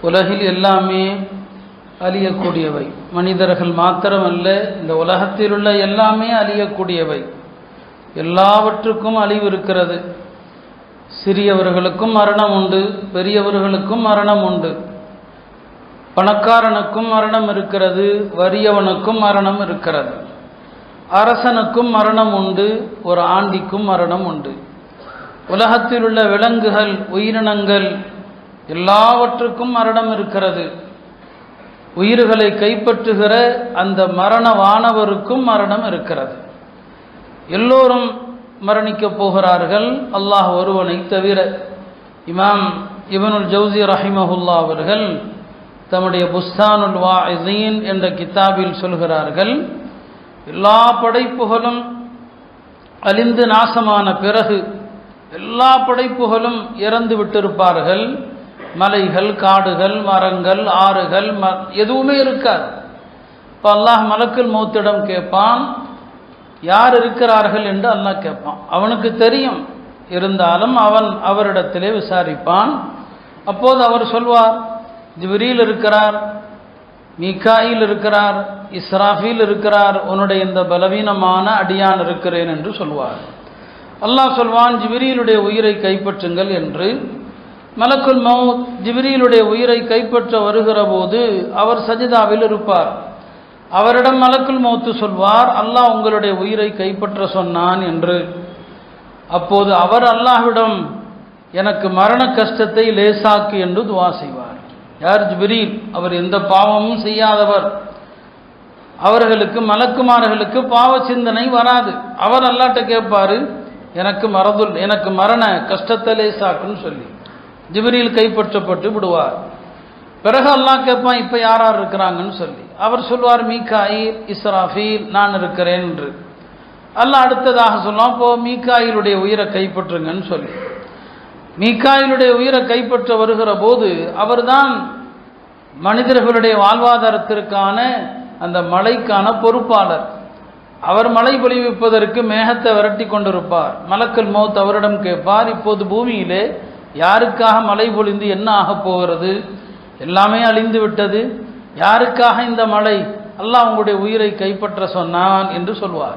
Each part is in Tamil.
உலகில் எல்லாமே அழியக்கூடியவை. மனிதர்கள் மாத்திரமல்ல இந்த உலகத்தில் உள்ள எல்லாமே அழியக்கூடியவை. எல்லாவற்றுக்கும் அழிவு இருக்கிறது. சிறியவர்களுக்கும் மரணம் உண்டு பெரியவர்களுக்கும் மரணம் உண்டு. பணக்காரனுக்கும் மரணம் இருக்கிறது வறியவனுக்கும் மரணம் இருக்கிறது. அரசனுக்கும் மரணம் உண்டு ஒரு ஆண்டிக்கும் மரணம் உண்டு. உலகத்தில் உள்ள விலங்குகள் உயிரினங்கள் எல்லாவற்றுக்கும் மரணம் இருக்கிறது. உயிர்களை கைப்பற்றுகிற அந்த மரண வானவருக்கும் மரணம் இருக்கிறது. எல்லோரும் மரணிக்கப் போகிறார்கள் அல்லாஹ் ஒருவனை தவிர. இமாம் இவனுல் ஜவுசி ரஹிமஹுல்லா அவர்கள் தம்முடைய புஸ்தானுல் வாஇசீன் என்ற கித்தாபில் சொல்கிறார்கள் எல்லா படைப்புகளும் அழிந்து நாசமான பிறகு எல்லா படைப்புகளும் இறந்து விட்டிருப்பார்கள். மலைகள் காடுகள் மரங்கள் ஆறுகள் ம எதுவுமே இருக்காது. இப்போ அல்லாஹ் மலக்குல் மௌத்திடம் கேட்பான் யார் இருக்கிறார்கள் என்று அல்லாஹ் கேட்பான் அவனுக்கு தெரியும் இருந்தாலும் அவன் அவரிடத்திலே விசாரிப்பான். அப்போது அவர் சொல்வார் ஜிப்ரீல் இருக்கிறார் மீகாயில் இருக்கிறார் இஸ்ராஃபில் இருக்கிறார் உன்னுடைய இந்த பலவீனமான அடியான் இருக்கிறேன் என்று சொல்வார். அல்லாஹ் சொல்வான் ஜிப்ரீலுடைய உயிரை கைப்பற்றுங்கள் என்று. மலக்குல் மவுத் ஜிப்ரீலுடைய உயிரை கைப்பற்ற வருகிற போது அவர் சஜிதாவில் இருப்பார். அவரிடம் மலக்குல் மௌத்து சொல்வார் அல்லாஹ் உங்களுடைய உயிரை கைப்பற்ற சொன்னான் என்று. அப்போது அவர் அல்லாஹ்விடம் எனக்கு மரண கஷ்டத்தை லேசாக்கு என்று துவா செய்வார். யார்? ஜிப்ரீல். அவர் எந்த பாவமும் செய்யாதவர். அவர்களுக்கு மலக்குமார்களுக்கு பாவ சிந்தனை வராது. அவர் அல்லாட்ட கேட்பாரு எனக்கு மறதுல் எனக்கு மரண கஷ்டத்தை லேசாக்குன்னு சொல்லி. ஜிபிரியில் கைப்பற்றப்பட்டு விடுவார். பிறகு அல்லாஹ் கேட்பான் இப்போ யார் யார் இருக்கிறாங்கன்னு சொல்லி. அவர் சொல்வார் மீகாயில் இஸ்ராஃபீல் நான் இருக்கிறேன் என்று. அல்லாஹ் அடுத்ததாக சொல்லுவான் இப்போ மீகாயிலுடைய உயிரை கைப்பற்றுங்கன்னு சொல்லி. மீகாயிலுடைய உயிரை கைப்பற்ற வருகிற போது அவர்தான் மனிதர்களுடைய வாழ்வாதாரத்திற்கான அந்த மலைக்கான பொறுப்பாளர். அவர் மழை பொழிவிப்பதற்கு மேகத்தை விரட்டி கொண்டிருப்பார். மலக்கல் மௌத் அவரிடம் கேட்பார் இப்போது பூமியிலே யாருக்காக மழை பொழிந்து என்ன ஆகப் போகிறது? எல்லாமே அழிந்து விட்டது. யாருக்காக இந்த மழை? அல்லாஹ் உங்களுடைய உயிரை கைப்பற்ற சொன்னான் என்று சொல்வார்.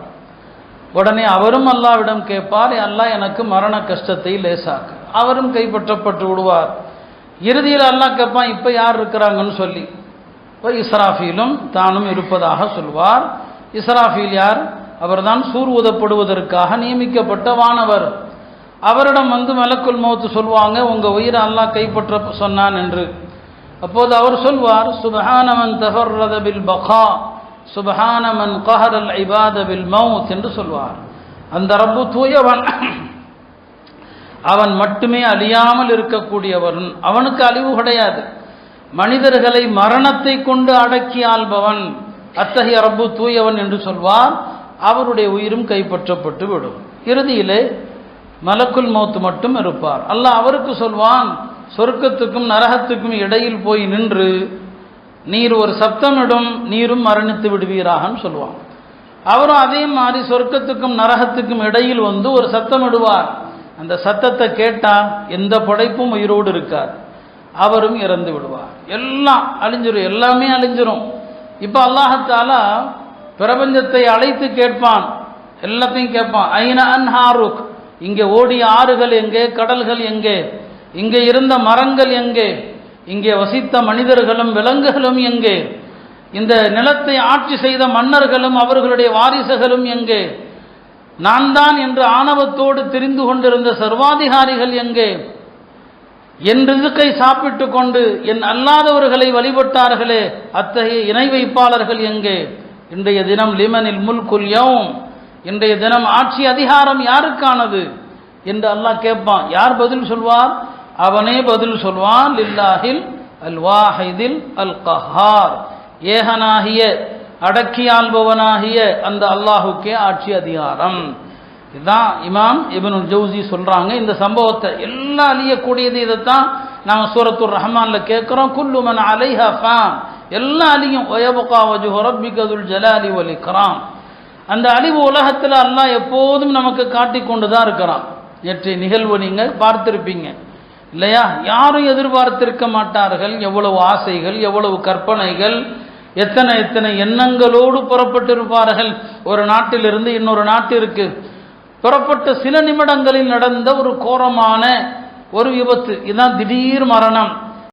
உடனே அவரும் அல்லாவிடம் கேட்பார் அல்லாஹ் எனக்கு மரண கஷ்டத்தை லேசாக்கு. அவரும் கைப்பற்றப்பட்டு விடுவார். இறுதியில் அல்லாஹ் கேட்பான் இப்போ யார் இருக்கிறாங்கன்னு சொல்லி. இப்போ இஸ்ராஃபீலும் தானும் இருப்பதாக சொல்வார். இஸ்ராஃபீல் யார்? அவர்தான் சூர் ஊதப்படுவதற்காக நியமிக்கப்பட்ட வானவர். அவரிடம் வந்து மலக்குள் மௌத்து சொல்லுவாங்க உங்கள் உயிரை அல்லாஹ் கைப்பற்ற சொன்னான் என்று. அப்போது அவர் சொல்வார் சுபஹானமன் தஃபர்ரத பில் பகா சுபஹானமன் கஹரல் ஐபாத பில் மவுத் என்று சொல்வார். அந்த ரப்பு தூயவன் அவன் மட்டுமே அழியாமல் இருக்கக்கூடியவன். அவனுக்கு அழிவு கிடையாது. மனிதர்களை மரணத்தை கொண்டு அடக்கி ஆள்பவன் அத்தகைய ரப்பு தூயவன் என்று சொல்வார். அவருடைய உயிரும் கைப்பற்றப்பட்டு விடும். இறுதியிலே மலக்குல் மௌத்து மட்டும் இருப்பார். அல்லாஹ் அவருக்கு சொல்வான் சொர்க்கத்துக்கும் நரகத்துக்கும் இடையில் போய் நின்று நீர் ஒரு சப்தமிடும் நீரும் மரணித்து விடுவீராகன்னு சொல்லுவான் அவரும் அதே மாதிரி சொர்க்கத்துக்கும் நரகத்துக்கும் இடையில் வந்து ஒரு சத்தமிடுவார் அந்த சத்தத்தை கேட்டால் எந்த படைப்பும் உயிரோடு இருக்காது. அவரும் இறந்து விடுவார். எல்லாம் அழிஞ்சிரும் எல்லாமே அழிஞ்சிரும். இப்போ அல்லாஹத்தாலா பிரபஞ்சத்தை அழைத்து கேட்பான். எல்லாத்தையும் கேட்பான். ஐன அன் ஹாருக் இங்கே ஓடிய ஆறுகள் எங்கே கடல்கள் எங்கே இங்கே இருந்த மரங்கள் எங்கே இங்கே வசித்த மனிதர்களும் விலங்குகளும் எங்கே இந்த நிலத்தை ஆட்சி செய்த மன்னர்களும் அவர்களுடைய வாரிசுகளும் எங்கே நான் தான் என்று ஆணவத்தோடு தெரிந்து கொண்டிருந்த சர்வாதிகாரிகள் எங்கே என் ரிதுக்கை சாப்பிட்டு கொண்டு என் அல்லாதவர்களை வழிபட்டார்களே அத்தகைய இணை வைப்பாளர்கள் எங்கே இன்றைய தினம் லிமனில் முல்குல் இன்றைய தினம் ஆட்சி அதிகாரம் யாருக்கானது? என்று அல்லாஹ் கேட்பான். யார் பதில் சொல்வார்? அவனே பதில் சொல்வான். லில்லாஹில் அல் வாஹிதில் அல் கஹார் ஏகனாகிய அடக்கியாள்பவனாகிய அந்த அல்லாஹுக்கே ஆட்சி அதிகாரம். இதுதான் இமாம் இபனுல் ஜவுசி சொல்கிறாங்க இந்த சம்பவத்தை எல்லாம் அழியக்கூடியது இதைத்தான் நாம் சூரத்துர் ரஹ்மானில் கேட்குறோம். குல்லுமன் அலைஹா ஃபான். எல்லாம் அழியும். ஒயபுகா வஜுஹு ஜலாலி ஒலிக்கிறான் அந்த அழிவு உலகத்தில் அல்லாஹ் எப்போதும் நமக்கு காட்டி கொண்டு தான் இருக்கிறான். நேற்றைய நிகழ்வு நீங்கள் பார்த்திருப்பீங்க. இல்லையா? யாரும் எதிர்பார்த்திருக்க மாட்டார்கள். எவ்வளவு ஆசைகள் எவ்வளவு கற்பனைகள் எத்தனை எத்தனை எண்ணங்களோடு புறப்பட்டிருப்பார்கள். ஒரு நாட்டிலிருந்து இன்னொரு நாட்டிற்கு புறப்பட்ட சில நிமிடங்களில் நடந்த ஒரு கோரமான ஒரு விபத்து. இதுதான் திடீர் மரணம்.